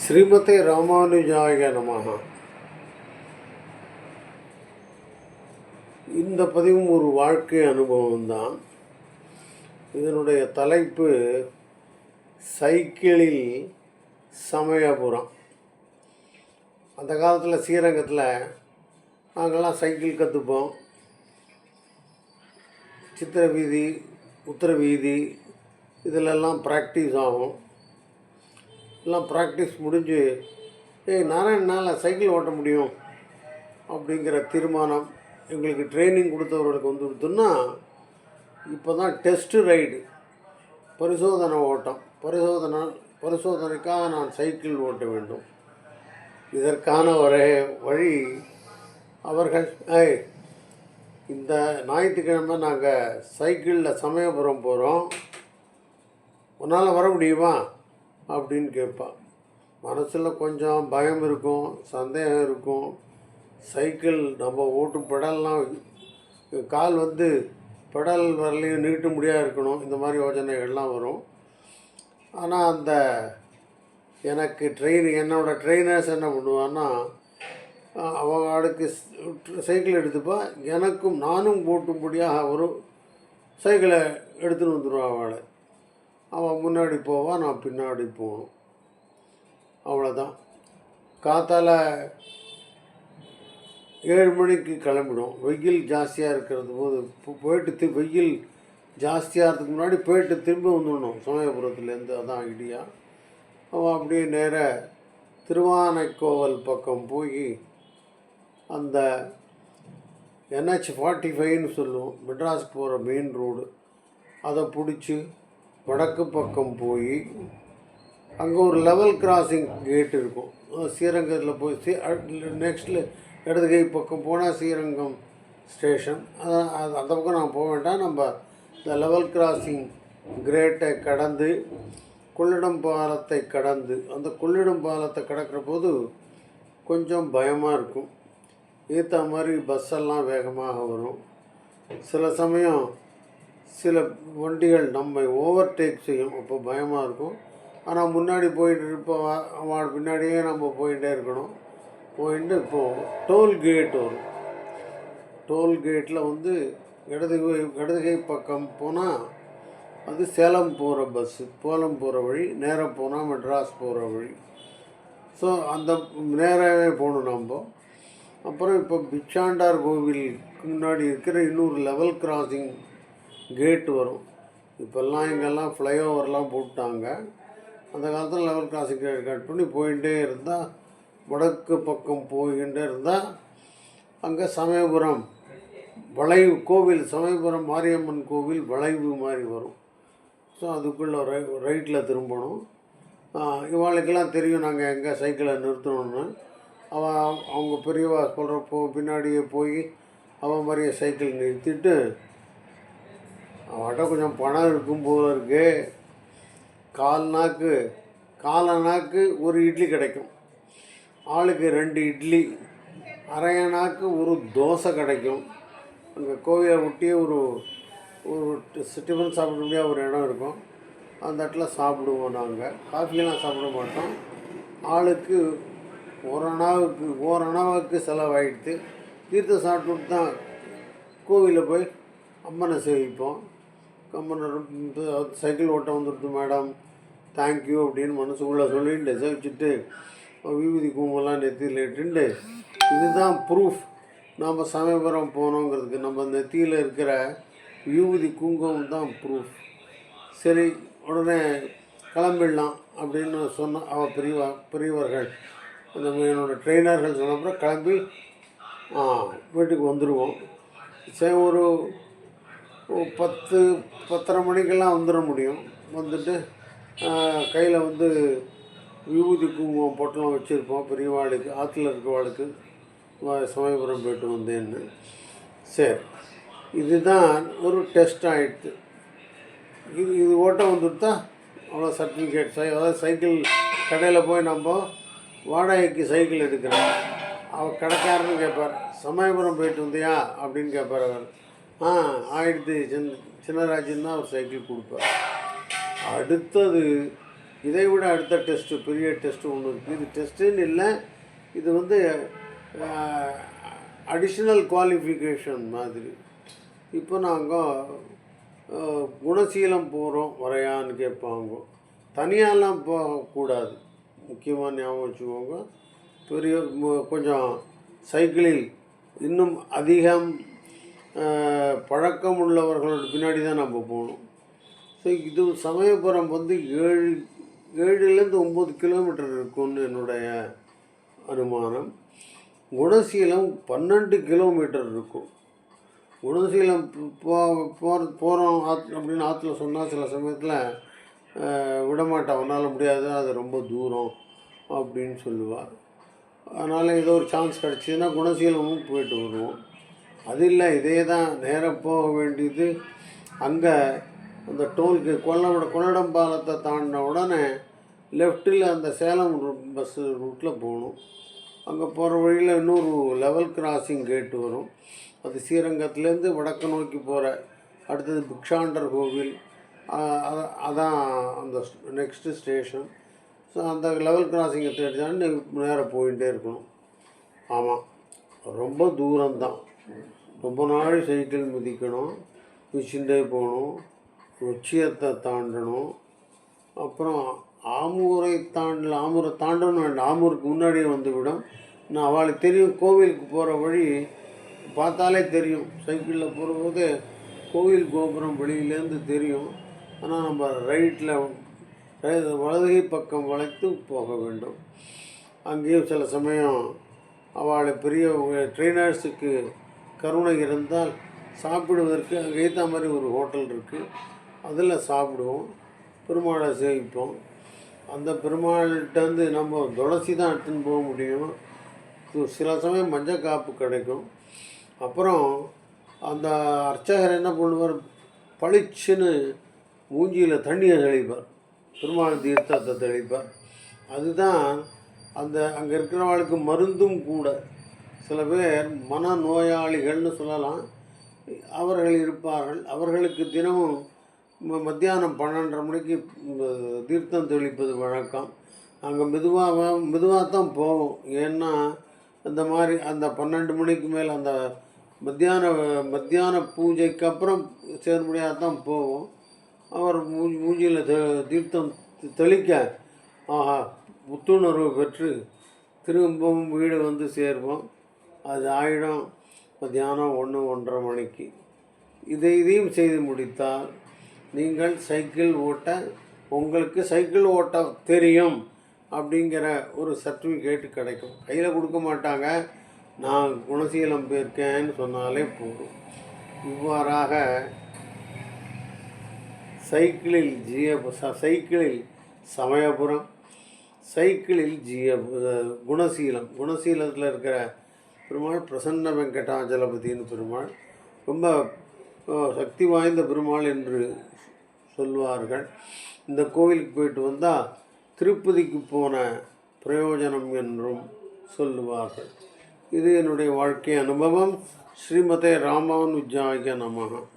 ஸ்ரீமதே ராமானுஜாய நமஹ. இந்த பதிவும் ஒரு வாழ்க்கை அனுபவம் தான் இதனுடைய தலைப்பு சைக்கிளில் சமயபுரம் அந்த காலத்தில் ஸ்ரீரங்கத்தில் நாங்கள்லாம் சைக்கிள் கற்றுப்போம் சித்திர வீதி உத்தர வீதி இதிலெல்லாம் ப்ராக்டிஸ் ஆகும். எல்லாம் ப்ராக்டிஸ் முடிஞ்சு ஏய் நாராயணனால் சைக்கிள் ஓட்ட முடியும் அப்படிங்கிற தீர்மானம் எங்களுக்கு ட்ரைனிங் கொடுத்தவர்களுக்கு வந்து கொடுத்தோன்னா இப்போ தான் டெஸ்ட்டு ரைடு பரிசோதனை ஓட்டம். பரிசோதனை பரிசோதனைக்காக நான் சைக்கிள் ஓட்ட வேண்டும். இதற்கான ஒரே வழி அவர்கள் ஏய் இந்த ஞாயிற்றுக்கிழமை நாங்கள் சைக்கிளில் சமயபுரம் போகிறோம் உன்னால் வர முடியுமா? அப்படின்னு கேட்பான். மனசில் கொஞ்சம் பயம் இருக்கும் சந்தேகம் இருக்கும். சைக்கிள் நம்ம ஓட்டும் பெடல்லாம் கால் வந்து பெடல் வரலையும் நீட்ட முடியாது இருக்கணும். இந்த மாதிரி யோசனைகள்லாம் வரும். ஆனால் அந்த எனக்கு ட்ரெயின் என்னோடய ட்ரெயினர்ஸ் என்ன பண்ணுவான்னா அவங்க ஆளுக்கு சைக்கிள் எடுத்துப்பா. எனக்கும் நானும் ஓட்டும்படியாக ஒரு சைக்கிளை எடுத்துன்னு வந்துடுவான் அவளை. அவன் முன்னாடி போவான் நான் பின்னாடி போகணும் அவ்வளோதான் காத்தால் ஏழு மணிக்கு கிளம்பிடும். வெயில் ஜாஸ்தியாக இருக்கிறது போது போயிட்டு வெயில் ஜாஸ்தியாகிறதுக்கு முன்னாடி போயிட்டு திரும்பி வந்துடணும். சமயபுரத்துலேருந்து அதான் ஐடியா அவன் அப்படியே நேராக திருவானைக்கோவல் பக்கம் போய் அந்த என்ஹெச் ஃபார்ட்டி ஃபைவ்னு சொல்லுவோம். மெட்ராஸுக்கு போகிற மெயின் ரோடு. அதை பிடிச்சி வடக்கு பக்கம் போய் அங்கே ஒரு லெவல் கிராசிங் கேட் இருக்கும். ஸ்ரீரங்கத்தில் போய் ஸ்ரீ நெக்ஸ்ட்டில் இடதுகை பக்கம் போனால் ஸ்ரீரங்கம் ஸ்டேஷன் அது அந்த பக்கம் நான் போக வேண்டாம். நம்ம இந்த லெவல் கிராசிங் கிரேட்டை கடந்து கொள்ளிடம் பாலத்தை கடந்து அந்த கொள்ளிடம் பாலத்தை கடக்கிற போது கொஞ்சம் பயமாக இருக்கும். ஏற்ற மாதிரி பஸ்ஸெல்லாம் வேகமாக வரும். சில சமயம் சில வண்டிகள் நம்மை ஓவர்டேக் செய்யும். அப்போ பயமாக இருக்கும். ஆனால் முன்னாடி போயிட்டு இருப்போம் அவன் பின்னாடியே நம்ம போயிட்டே இருக்கணும். போயிட்டு இப்போது டோல்கேட் வரும் டோல்கேட்டில் வந்து இடது இடதுகை பக்கம் போனால் அது சேலம் போகிற பஸ்ஸு சேலம் போகிற வழி நேராக போனால் மெட்ராஸ் போகிற வழி. ஸோ அந்த நேராகவே போகணும் நம்ம. அப்புறம் இப்போ பிச்சாண்டார் கோவிலுக்கு முன்னாடி இருக்கிற இன்னொரு லெவல் கிராசிங் கேட் வரும். இப்போல்லாம் இங்கெல்லாம் ஃப்ளைஓவர்லாம் போட்டாங்க. அந்த காலத்தில் லெவல் கிராசிங் கட் பண்ணி போயிட்டே இருந்தால் வடக்கு பக்கம் போய்கிட்டே இருந்தால் அங்கே சமயபுரம் வளைவு கோவில் சமயபுரம் மாரியம்மன் கோவில் வளைவு மாதிரி வரும். ஸோ அதுக்குள்ளே ரை ரைட்டில் திரும்பணும். இவாளுக்கெல்லாம் தெரியும் நாங்கள் எங்கே சைக்கிளை நிறுத்தணும்னு. அவன் அவங்க பெரியவா சொல்கிறப்போ பின்னாடியே போய் அவன் மாதிரியே சைக்கிள் நிறுத்திட்டு அவட்ட கொஞ்சம் பணம் இருக்கும் போல இருக்கு. கால் நாக்கு கால நாக்கு ஒரு இட்லி கிடைக்கும். ஆளுக்கு ரெண்டு இட்லி அரையனாக்கு ஒரு தோசை கிடைக்கும். அங்கே கோவிலை ஒட்டியே ஒரு ஒரு டிஃபன் சாப்பிட முடியாத ஒரு இடம் இருக்கும். அந்த இடத்துல சாப்பிடுவோம் நாங்கள் காஃபியெல்லாம் சாப்பிட மாட்டோம். ஆளுக்கு ஒரு அணாவுக்கு ஒரு அணாவுக்கு செலவாயிடுத்து தீர்த்தம் சாப்பிட்டுட்டு தான் கோவிலில் போய் அம்மனை சேவிப்போம். சைக்கிள் ஓட்ட வந்துடுது மேடம். தேங்க்யூ அப்படின்னு மனசுக்குள்ளே சொல்லிட்டு சேவிச்சுட்டு விபூதி குங்குமம்லாம் நெத்தியில் இட்டுண்டு இதுதான் ப்ரூஃப் நாம் சமயபுரம் போனோங்கிறதுக்கு நம்ம நெத்தியில் இருக்கிற விபூதி குங்குமம் தான் ப்ரூஃப் சரி உடனே கிளம்பிடலாம் அப்படின்னு சொன்ன அவள் பெரியவா பெரியவர்கள் அந்த என்னோடய ட்ரெயினர்கள் சொன்னப்புறம் கிளம்பி வீட்டுக்கு வந்துடுவோம் சரி ஒரு பத்து பத்தரை மணிக்கெல்லாம் வந்துட முடியும். வந்துட்டு கையில் வந்து விபூதி குங்குமம் பொட்டலம் வச்சுருப்போம். பெரியவாளுக்கு ஆற்றுல இருக்கவாளுக்கு வ- சமயபுரம் போயிட்டு வந்தேன்னு. சரி. இதுதான் ஒரு டெஸ்ட் ஆகிடுது இது இது ஓட்டம் வந்துட்டா அவ்வளோ சர்டிஃபிகேட் சை அதாவது சைக்கிள் கடையில் போய் நம்ம வாடகைக்கு சைக்கிள் எடுக்கிறோம். அவர் கடைக்காரன்னு கேட்பார் சமயபுரம் போயிட்டு வந்தியா? அப்படின்னு கேட்பார் அவர். ஆ ஆயிடுத்து சின்ன சின்னராஜன் தான் அவர் சைக்கிள் கொடுப்பார். அடுத்தது இதை விட அடுத்த டெஸ்ட்டு பெரிய டெஸ்ட்டு ஒன்று இருக்குது இது டெஸ்ட்டுன்னு இல்லை இது வந்து அடிஷ்னல் குவாலிஃபிகேஷன் மாதிரி. இப்போ நாங்கள் குணசீலம் போகிறோம் வரையான்னு கேட்பாங்க. தனியாலாம் போகக்கூடாது. முக்கியமாக ஞாபகம் வச்சுக்கோங்க. பெரிய கொஞ்சம் சைக்கிளில் இன்னும் அதிகம் பழக்கம் உள்ளவர்களோட பின்னாடி தான் நம்ம போகணும். ஸோ இது சமயபுரம் வந்து ஏழு ஏழுலேருந்து ஒம்பது கிலோமீட்டர் இருக்கும்னு என்னுடைய அனுமானம். குணசீலம் பன்னெண்டு கிலோமீட்டர் இருக்கும். குணசீலம் போ போகிற போகிறோம் ஆத் அப்படின்னு ஆற்றுல சொன்னால் சில சமயத்தில் விடமாட்டேன். அவனால் முடியாது அது ரொம்ப தூரம் அப்படின்னு சொல்லுவார். அதனால் ஏதோ ஒரு சான்ஸ் கிடச்சிதுன்னா குணசீலமும் போயிட்டு வருவோம். அது இல்லை இதே தான் நேராக போக வேண்டியது. அங்கே அந்த டோல்க்கு கொல்லட கொள்ளடம் பாலத்தை தாண்டின உடனே லெஃப்ட்டில் அந்த சேலம் பஸ்ஸு ரூட்டில் போகணும். அங்கே போகிற வழியில் இன்னொரு லெவல் கிராசிங் கேட்டு வரும். அது ஸ்ரீரங்கத்துலேருந்து வடக்கு நோக்கி போகிற அடுத்தது பிக்ஷாண்டர் கோவில். அதான் அந்த நெக்ஸ்ட்டு ஸ்டேஷன் ஸோ அந்த லெவல் கிராசிங்கை தேடிச்சான்னு நேராக போயிட்டே இருக்கணும். ஆமாம் ரொம்ப தூரம்தான். ரொம்ப நாள் சைக்கிள் மிதிக்கணும் மிஷின்டே போகணும் லட்சியத்தை தாண்டணும். அப்புறம் ஆமூரை தாண்டல ஆமூரை தாண்டணும் வேண்டாம். ஆமூருக்கு முன்னாடியே வந்துவிடும் நான் அவளுக்கு தெரியும் கோவிலுக்கு போகிற வழி பார்த்தாலே தெரியும். சைக்கிளில் போகும்போது கோவில் கோபுரம் வெளியிலேருந்து தெரியும். ஆனால் நம்ம ரைட்டில் வலதுகை பக்கம் வளைத்து போக வேண்டும். அங்கேயும் சில சமயம் அவளை பெரிய ட்ரெயினர்ஸுக்கு கருணை இருந்தால் சாப்பிடுவதற்கு அங்கே ஏற்ற மாதிரி ஒரு ஹோட்டல் இருக்குது அதில் சாப்பிடுவோம் பெருமாளை சேவிப்போம். அந்த பெருமாள்கிட்டருந்து நம்ம துளசி தான் எடுத்துன்னு போக முடியும். சில சமயம் மஞ்சள் காப்பு கிடைக்கும். அப்புறம் அந்த அர்ச்சகர் என்ன பண்ணுவார்? பளிச்சுன்னு மூஞ்சியில் தண்ணியை தெளிப்பார். பெருமாள் தீர்த்தத்தை தெளிப்பார். அதுதான் அந்த அங்கே இருக்கிறவங்களுக்கு மருந்தும் கூட. சில பேர் மன நோயாளிகள்னு சொல்லலாம். அவர்கள் இருப்பார்கள். அவர்களுக்கு தினமும் மத்தியானம் பன்னெண்டரை மணிக்கு தீர்த்தம் தெளிப்பது வழக்கம். அங்கே மெதுவாக மெதுவாக தான் போவோம். ஏன்னா இந்த மாதிரி அந்த பன்னெண்டு மணிக்கு மேலே அந்த மத்தியான மத்தியான பூஜைக்கு அப்புறம் சேர்முடியாக தான் போவோம். அவர் மூஞ்சி மூஞ்சியில் தீர்த்தம் தெளிக்க ஆஹா புத்துணர்வு பெற்று திரும்பவும் வீடு வந்து சேர்வோம். அது ஆயிடும். மத்தியானம் ஒன்று ஒன்றரை மணிக்கு. இதை இதையும் செய்து முடித்தால் நீங்கள் சைக்கிள் ஓட்ட உங்களுக்கு சைக்கிள் ஓட்ட தெரியும் அப்படிங்கிற ஒரு சர்டிஃபிகேட் கிடைக்கும். கையில் கொடுக்க மாட்டாங்க. நான் குணசீலம் போயிருக்கேன்னு சொன்னாலே போதும். இவ்வாறாக சைக்கிளில் ஜிய ச- சைக்கிளில் சமயபுரம் சைக்கிளில் ஜிய குணசீலம். குணசீலத்தில் இருக்கிற பெருமாள் பிரசன்ன வெங்கடாஜலபதினு பெருமாள். ரொம்ப சக்தி வாய்ந்த பெருமாள் என்று சொல்வார்கள். இந்த கோவிலுக்கு போயிட்டு வந்தால் திருப்பதிக்கு போன பிரயோஜனம் என்றும் சொல்லுவார்கள். இது என்னுடைய வாழ்க்கை அனுபவம். ஸ்ரீமதே ராமானுஜாய நமகம்